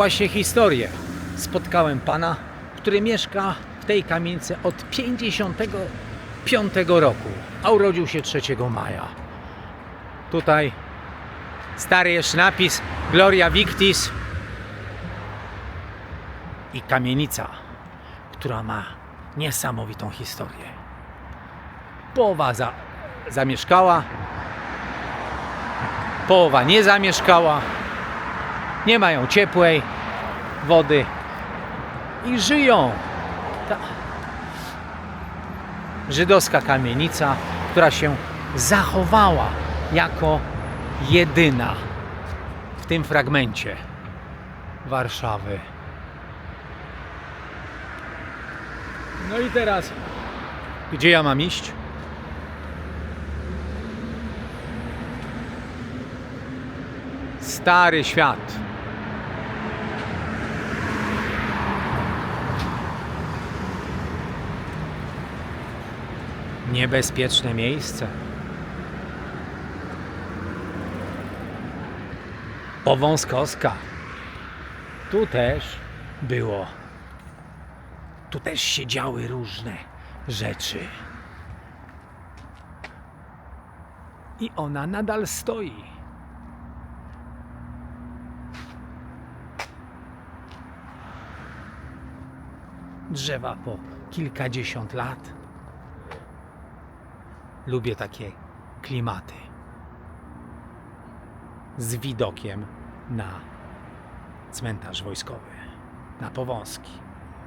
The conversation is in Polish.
właśnie historię. Spotkałem pana, który mieszka w tej kamienicy od 55 roku, a urodził się 3 maja. Tutaj stary jeszcze napis Gloria Victis i kamienica, która ma niesamowitą historię. Połowa za, zamieszkała, połowa nie zamieszkała, nie mają ciepłej wody i żyją. Ta żydowska kamienica, która się zachowała jako jedyna w tym fragmencie Warszawy. No i teraz, gdzie ja mam iść? Stary świat. Niebezpieczne miejsce. Powązkowska. Tu też było. Tu też się działy różne rzeczy. I ona nadal stoi. Drzewa po kilkadziesiąt lat. Lubię takie klimaty. Z widokiem na cmentarz wojskowy, na Powązki.